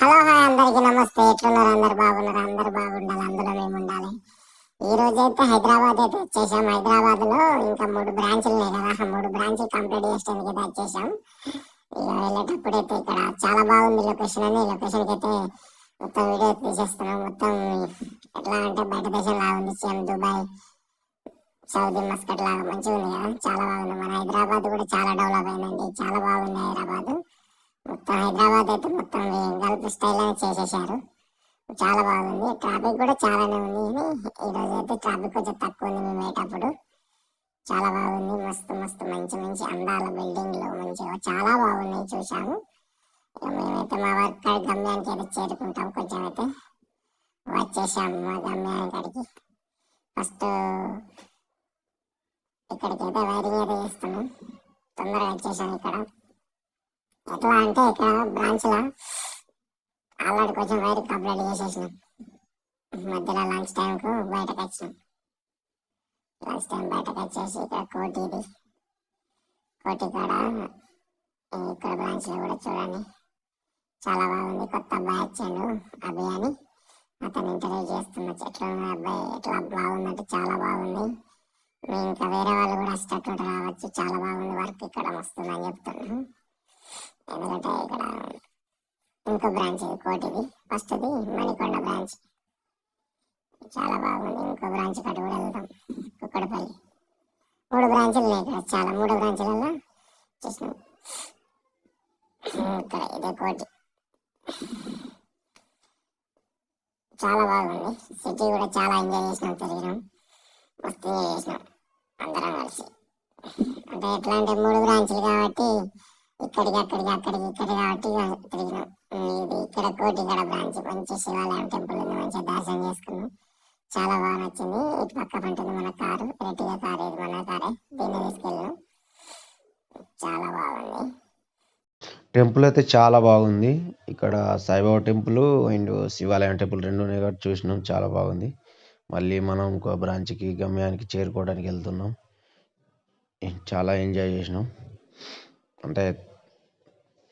Hello hi అందరికీ నమస్తే. ఎట్లున్నారు? అందరు బాగున్నారు? అందరు బాగుండాలి? అందులో మేము ఉండాలి. ఈ రోజు అయితే హైదరాబాద్ అయితే వచ్చేసాం. హైదరాబాద్లో ఇంకా మూడు బ్రాంచ్లు ఉన్నాయి కదా. మూడు బ్రాంచ్లు కంప్లీట్ చేసేందుకు అయితే వచ్చేసాం. ఇక వెళ్ళేటప్పుడు అయితే ఇక్కడ చాలా బాగుంది లొకేషన్ అని లొకేషన్కి అయితే మొత్తం వీడియో తీసేస్తున్నాం. మొత్తం ఎట్లా అంటే బయట దేశం లాగా ఉంది. సేమ్ దుబాయ్ సౌదీ మస్కట్ లాగా మంచిగా ఉంది కదా. చాలా బాగుంది. మన హైదరాబాద్ కూడా చాలా డెవలప్ అయిందండి. చాలా బాగుంది హైదరాబాద్. మొత్తం హైదరాబాద్ అయితే మొత్తం గల్ఫ్ స్టైల్ అనేది చేసేసారు. చాలా బాగుంది. ట్రాఫిక్ కూడా చాలానే ఉంది. కానీ ఈ అయితే ట్రాఫిక్ కొంచెం తక్కువ ఉంది మేము అయ్యేటప్పుడు చాలా బాగుంది. మస్తు మస్తు మంచి మంచి అందాల బిల్డింగ్లు మంచిగా చాలా బాగున్నాయి చూసాము మేమైతే మా వర్క్ కాడి గమ్యానికి అయితే చేరుకుంటాం కొంచెం అయితే. వచ్చేసాము మా గమ్యానికి కాడికి ఫస్ట్ ఇక్కడికి అయితే వైరింగ్ అయితే చేస్తున్నాం తొందరగా వచ్చేసాము ఇక్కడ. ఎట్లా అంటే ఇక్కడ బ్రాంచ్లో ఆల్రెడీ కొంచెం వైర్ కంప్లీట్ చేసేసినాం. మధ్యలో లంచ్ టైం కు బయటకు వచ్చినాం. లంచ్ టైం బయటకు వచ్చేసి ఇక్కడ కోటి ఇది. కోటి కాడ ఇక్కడ బ్రాంచ్లో కూడా చూడండి. చాలా బాగుంది. కొత్త అబ్బాయి వచ్చాడు అభి అని. అతను ఇంటర్వ్యూ చేస్తున్నా ఎట్లా ఉంది అబ్బాయి ఎట్లా బాగుందంటే చాలా బాగుంది. మీ ఇంకా వేరే వాళ్ళు కూడా వచ్చేటట్టు రావచ్చు. చాలా బాగుంది వర్క్ ఇక్కడ వస్తుందని చెప్తున్నాను ఎందుకంటే ఇక్కడ ఇంకో బ్రాంచ్ కోటిది. First Manikonda branch. చాలా బాగుంది. ఇంకో బ్రాంచ్ కట్టు కూడా వెళ్తాం కుక్కడపల్లి. మూడు బ్రాంచ్లు ఉన్నాయి ఇక్కడ. చాలా మూడు బ్రాంచ్లలో చూసినాం. ఇక్కడ ఇదే కోటి. చాలా బాగుంది. సిటీ కూడా చాలా ఎంజాయ్ చేసినాం తిరిగినాం. మస్తు చేసినాం. అందరం కలిసి. అంటే ఎట్లా అంటే మూడు బ్రాంచ్లు కాబట్టి ఇక్కడికి అక్కడికి అక్కడికి ఇక్కడ కాబట్టి తిరిగినాం. ఇది ఇక్కడ కోటిగడ బ్రాంచ్ మంచి శివాలయం టెంపుల్ ఉంది మంచిగా దర్శనం చేసుకున్నాం. చాలా బాగా నచ్చింది. ఇటు పక్క ఉంటుంది మన కారు రెడ్డిగా కారు ఇది మన కారే దీన్ని తీసుకెళ్ళాం చాలా బాగుంది. టెంపుల్ అయితే చాలా బాగుంది. ఇక్కడ Sai Baba temple and Shivalayam temple రెండు ఉన్నాయి కాబట్టి చూసినాం చాలా బాగుంది. మళ్ళీ మనం ఇంకో బ్రాంచ్కి గమ్యానికి చేరుకోవడానికి వెళ్తున్నాం. చాలా ఎంజాయ్ చేసినాం. అంటే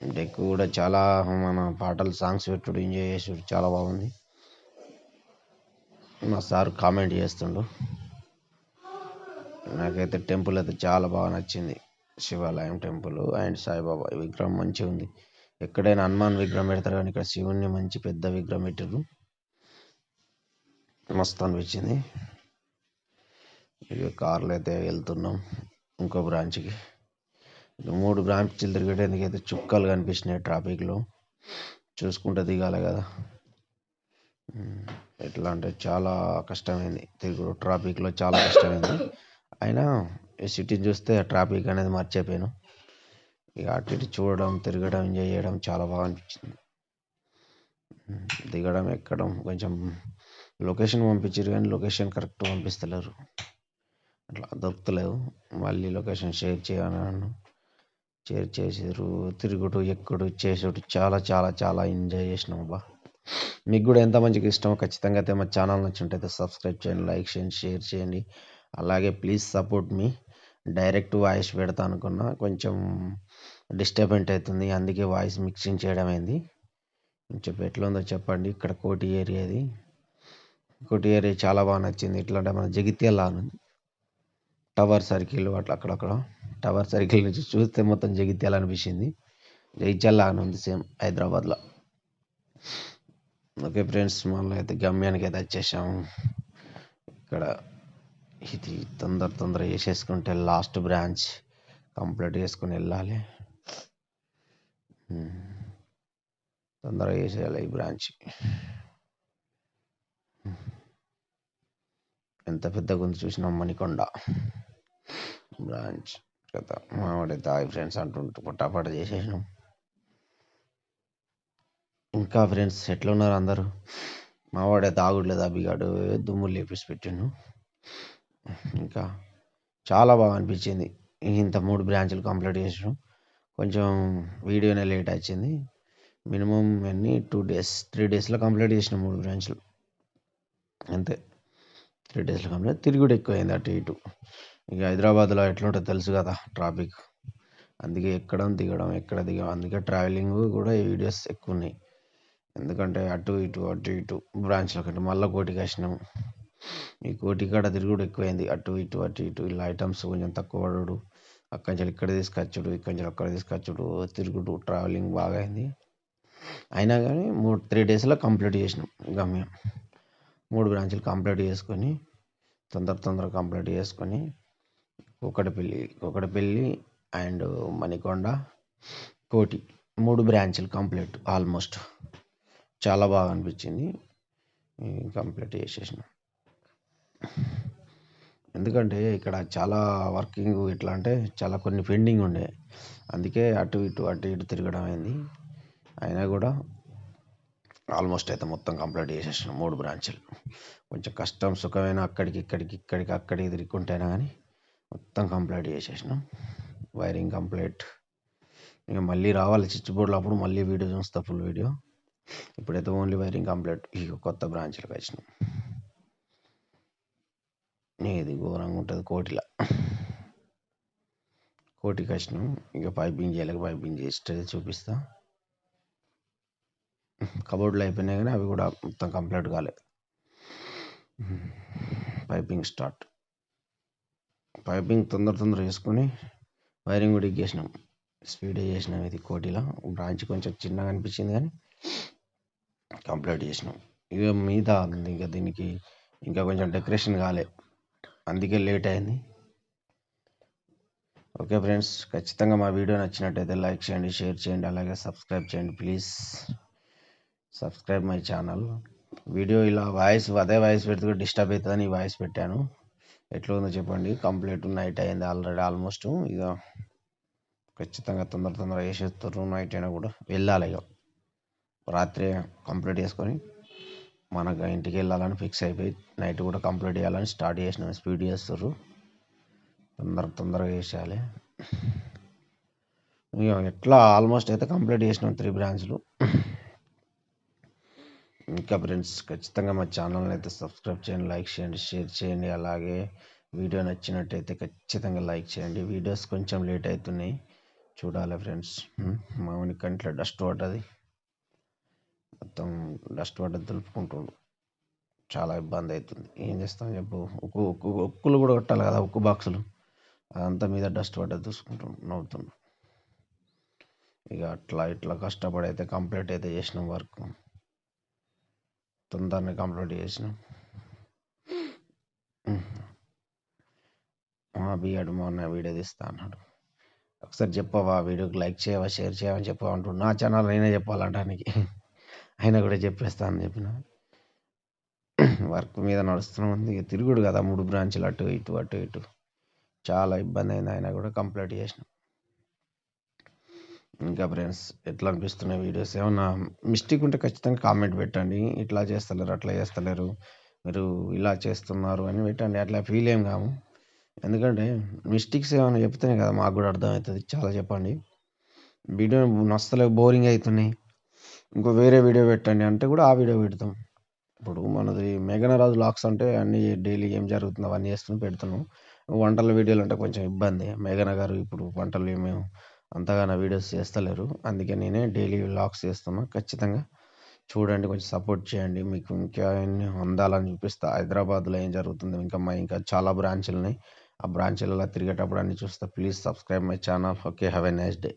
అంటే కూడా చాలా మన పాటలు సాంగ్స్ పెట్టుడు ఎంజాయ్ చేసుడు చాలా బాగుంది. మా సార్ కామెంట్ చేస్తుండు. నాకైతే టెంపుల్ అయితే చాలా బాగా నచ్చింది. శివాలయం టెంపుల్ అండ్ సాయిబాబా విగ్రహం మంచిగా ఉంది. ఎక్కడైనా హనుమాన్ విగ్రహం పెడతారు కానీ ఇక్కడ శివుణ్ణి మంచి పెద్ద విగ్రహం పెట్టారు మస్తు అనిపించింది. ఇక కార్లు అయితే వెళ్తున్నాం ఇంకో బ్రాంచ్కి మూడు బ్రాంచ్లు తిరిగేటందుకు అయితే చుక్కలు కనిపిస్తున్నాయి ట్రాఫిక్లో. చూసుకుంటూ దిగాలి కదా. ఎట్లా అంటే చాలా కష్టమైంది. తిరుగుడు ట్రాఫిక్లో చాలా కష్టమైంది. అయినా ఈ సిటీని చూస్తే ట్రాఫిక్ అనేది మర్చిపోయాను. ఇక అటు ఇటు చూడడం తిరగడం ఎంజాయ్ చేయడం చాలా బాగా అనిపించింది. దిగడం ఎక్కడం కొంచెం లొకేషన్ పంపించారు కానీ లొకేషన్ కరెక్ట్ పంపిస్తలేరు. అట్లా దొరుకుతలేవు. మళ్ళీ లొకేషన్ షేర్ చేయను షేర్ చేసారు తిరుగుడు ఎక్కుడు చేసుడు చాలా చాలా చాలా ఎంజాయ్ చేసినాం అబ్బా. మీకు కూడా ఎంత మంచిగా ఇష్టమో ఖచ్చితంగా అయితే మా ఛానల్ నచ్చుంటే సబ్స్క్రైబ్ చేయండి లైక్ చేయండి షేర్ చేయండి. అలాగే ప్లీజ్ సపోర్ట్ మీ డైరెక్ట్ వాయిస్ పెడతా అనుకున్నా కొంచెం డిస్టర్బెంట్ అవుతుంది అందుకే వాయిస్ మిక్సింగ్ చేయడం అయింది. కొంచెం ఎట్లుందో చెప్పండి ఇక్కడ కోటి ఏరియాది కోటి ఏరియా చాలా బాగా నచ్చింది ఇట్లా మన జగిత్యాల ఉంది టవర్ సర్కిల్ అట్లా అక్కడక్కడ. టవర్ సర్కిల్ నుంచి చూస్తే మొత్తం జగిత్యాల అనిపించింది జగిత్యాల అని ఉంది సేమ్ హైదరాబాద్లో. ఓకే ఫ్రెండ్స్ మళ్ళీ అయితే గమ్యానికి అయితే వచ్చేసాము. ఇక్కడ ఇది తొందర తొందర వేసేసుకుంటే లాస్ట్ బ్రాంచ్ కంప్లీట్ చేసుకుని వెళ్ళాలి. తొందరగా వేసేయాలి ఈ బ్రాంచ్ ఎంత పెద్దగా ఉంది చూసినాం మణికొండ? బ్రాంచ్ కదా మామిడి తాయి ఫ్రెండ్స్ అంటుంటూ పటాపట చేసేసినాం. ఇంకా ఫ్రెండ్స్ ఎట్లా ఉన్నారు అందరూ? మావాడే తాగుడలేదు అబ్బిగాడు దుమ్ములు లేపేసి పెట్టిండు. ఇంకా చాలా బాగా అనిపించింది. ఇంత మూడు బ్రాంచ్లు కంప్లీట్ చేసినాం. కొంచెం వీడియోనే లేట్ వచ్చింది మినిమం అన్ని టూ డేస్ త్రీ డేస్లో కంప్లీట్ చేసిన మూడు బ్రాంచ్లు. అంతే. త్రీ డేస్లో కంప్లీట్ తిరుగుడు ఎక్కువైంది అటు ఇటు. ఇక హైదరాబాద్లో ఎట్లుంటుందో తెలుసు కదా ట్రాఫిక్. అందుకే ఎక్కడం దిగడం ఎక్కడ దిగడం. అందుకే ట్రావెలింగ్ కూడా వీడియోస్ ఎక్కువ ఉన్నాయి. ఎందుకంటే అటు ఇటు అటు ఇటు బ్రాంచ్లో కంటే మళ్ళీ కోటికి వచ్చినాం. ఈ కోటి కాడ తిరుగుడు ఎక్కువైంది. అటు ఇటు అటు ఇటు. ఇలా ఐటమ్స్ కొంచెం తక్కువ పడడు అక్కడి నుంచి ఇక్కడ తీసుకొచ్చుడు ఇక్కడి నుంచి అక్కడ తీసుకొచ్చుడు తిరుగుడు ట్రావెలింగ్ బాగా అయింది. అయినా కానీ మూడు త్రీ డేస్లో కంప్లీట్ చేసినాం గమ్యం. మూడు బ్రాంచ్లు కంప్లీట్ చేసుకొని తొందర తొందర కంప్లీట్ చేసుకొని కుక్కడపల్లి కుక్కడపల్లి అండ్ మణికొండ కోటి మూడు బ్రాంచ్లు కంప్లీట్ ఆల్మోస్ట్. చాలా బాగా అనిపించింది. కంప్లీట్ చేసేసిన. ఎందుకంటే ఇక్కడ చాలా వర్కింగ్ ఎట్లా అంటే చాలా కొన్ని పెండింగ్ ఉండే. అందుకే అటు ఇటు అటు ఇటు తిరగడం అయింది. అయినా కూడా ఆల్మోస్ట్ అయితే మొత్తం కంప్లీట్ చేసేసిన మూడు బ్రాంచ్లు. కొంచెం కష్టం సుఖమైన అక్కడికి ఇక్కడికి ఇక్కడికి అక్కడికి తిరుగుకుంటేనా కానీ మొత్తం కంప్లీట్ చేసేసినాం. Wiring complete. ఇక మళ్ళీ రావాలి స్విచ్ బోర్డులో అప్పుడు మళ్ళీ వీడియో చూస్తా ఫుల్ వీడియో. ఇప్పుడైతే ఓన్లీ వైరింగ్ కంప్లీట్. ఇక కొత్త బ్రాంచ్లకు వచ్చినాం. ఇది ఘోరంగా ఉంటుంది కోటిలో. కోటికి వచ్చినాం. ఇక పైపింగ్ చేయలేక పైపింగ్ చేస్తే చూపిస్తా. కబోర్డ్లు అయిపోయినాయి కానీ అవి కూడా మొత్తం కంప్లీట్ కాలేదు పైపింగ్ స్టార్ట్. పైపింగ్ తొందర తొందర వేసుకొని వైరింగ్ కూడా ఎక్కేసినాం. స్పీడ్ చేసినాం ఇది కోటిలో. బ్రాంచ్ కొంచెం చిన్నగా అనిపించింది కానీ కంప్లీట్ చేసినాం. ఇక మీద ఇంకా దీనికి ఇంకా కొంచెం డెకరేషన్ కాలే. అందుకే లేట్ అయింది. ఓకే ఫ్రెండ్స్ ఖచ్చితంగా మా వీడియో నచ్చినట్టయితే లైక్ చేయండి షేర్ చేయండి అలాగే సబ్స్క్రైబ్ చేయండి please subscribe my channel video ఇలా వాయిస్ అదే వాయిస్ పెడితే డిస్టర్బ్ అవుతుందని వాయిస్ పెట్టాను. ఎట్లా ఉందో చెప్పండి. కంప్లీట్ నైట్ అయింది ఆల్రెడీ ఆల్మోస్ట్. ఇక ఖచ్చితంగా తొందర తొందర వేసేస్తారు నైట్ అయినా కూడా వెళ్ళాలి ఇక రాత్రి కంప్లీట్ చేసుకొని మనకు ఇంటికి వెళ్ళాలని ఫిక్స్ అయిపోయి నైట్ కూడా కంప్లీట్ చేయాలని స్టార్ట్ చేసిన. స్పీడ్ చేస్తారు. తొందర తొందరగా చేసేయాలి. ఇక ఎట్లా ఆల్మోస్ట్ అయితే కంప్లీట్ చేసినాం త్రీ బ్రాంచ్లు. ఇంకా ఫ్రెండ్స్ ఖచ్చితంగా మా ఛానల్ని అయితే సబ్స్క్రైబ్ చేయండి లైక్ చేయండి షేర్ చేయండి. అలాగే వీడియో నచ్చినట్టయితే ఖచ్చితంగా లైక్ చేయండి. వీడియోస్ కొంచెం లేట్ అవుతున్నాయి. చూడాలి ఫ్రెండ్స్. మామూలు కంట్లో డస్ట్ పడ్డది మొత్తం డస్ట్ పడ్డది దులుపుకుంటుండు చాలా ఇబ్బంది అవుతుంది. ఏం చేస్తాం చెప్పు? ఉక్కు ఉక్కు ఉక్కులు కూడా కొట్టాలి కదా ఉక్కు బాక్సులు. అదంతా మీద డస్ట్ పడ్డది చూసుకుంటుండు నవ్వుతుండు ఇక అట్లా ఇట్లా కష్టపడి అయితే కంప్లీట్ అయితే చేసినాం వర్క్. తొందరనే కంప్లీట్ చేసినాం. బియ్యాడు మొన్న వీడియో తీస్తా అన్నాడు. ఒకసారి చెప్పవా వీడియోకి లైక్ చేయవా షేర్ చేయవని చెప్పవా అంటున్నాడు నా ఛానల్ నేనే చెప్పాలంటానికి అయినా కూడా చెప్పేస్తా అని చెప్పిన. వర్క్ మీద నడుస్తున్నాం ఉంది తిరుగుడు కదా మూడు బ్రాంచ్లు అటు ఇటు అటు ఇటు. చాలా ఇబ్బంది అయింది అయినా కూడా కంప్లీట్ చేసినాం. ఇంకా ఫ్రెండ్స్ ఎట్లా అనిపిస్తున్నాయి వీడియోస్ ఏమన్నా మిస్టేక్ ఉంటే ఖచ్చితంగా కామెంట్ పెట్టండి. ఇట్లా చేస్తలేరు అట్లా చేస్తలేరు మీరు ఇలా చేస్తున్నారు అని పెట్టండి. అట్లా ఫీల్ ఏం కాము. ఎందుకంటే మిస్టేక్స్ ఏమైనా చెప్తేనే కదా మాకు కూడా అర్థమవుతుంది. చాలా చెప్పండి. వీడియో నచ్చలేవు బోరింగ్ అవుతున్నాయి ఇంకో వేరే వీడియో పెట్టండి అంటే కూడా ఆ వీడియో పెడతాం. ఇప్పుడు మనది మేఘనరాజు లాక్స్ అంటే అన్ని డైలీ ఏం జరుగుతుందో అవన్నీ చేస్తున్నాం పెడుతున్నాం. వంటల వీడియోలు అంటే కొంచెం ఇబ్బంది. మేఘన గారు ఇప్పుడు వంటలు ఏమేమి అంతగానో వీడియోస్ చేస్తలేరు. అందుకే నేనే డైలీ వ్లాగ్స్ చేస్తున్నాను ఖచ్చితంగా చూడండి కొంచెం సపోర్ట్ చేయండి. మీకు ఇంకా ఎన్ని అందాలని చూపిస్తా. హైదరాబాద్లో ఏం జరుగుతుంది ఇంకా మా ఇంకా చాలా బ్రాంచ్లు ఉన్నాయి ఆ బ్రాంచ్లలో తిరిగేటప్పుడు అన్ని చూస్తా. Please subscribe my channel. Okay have a nice day.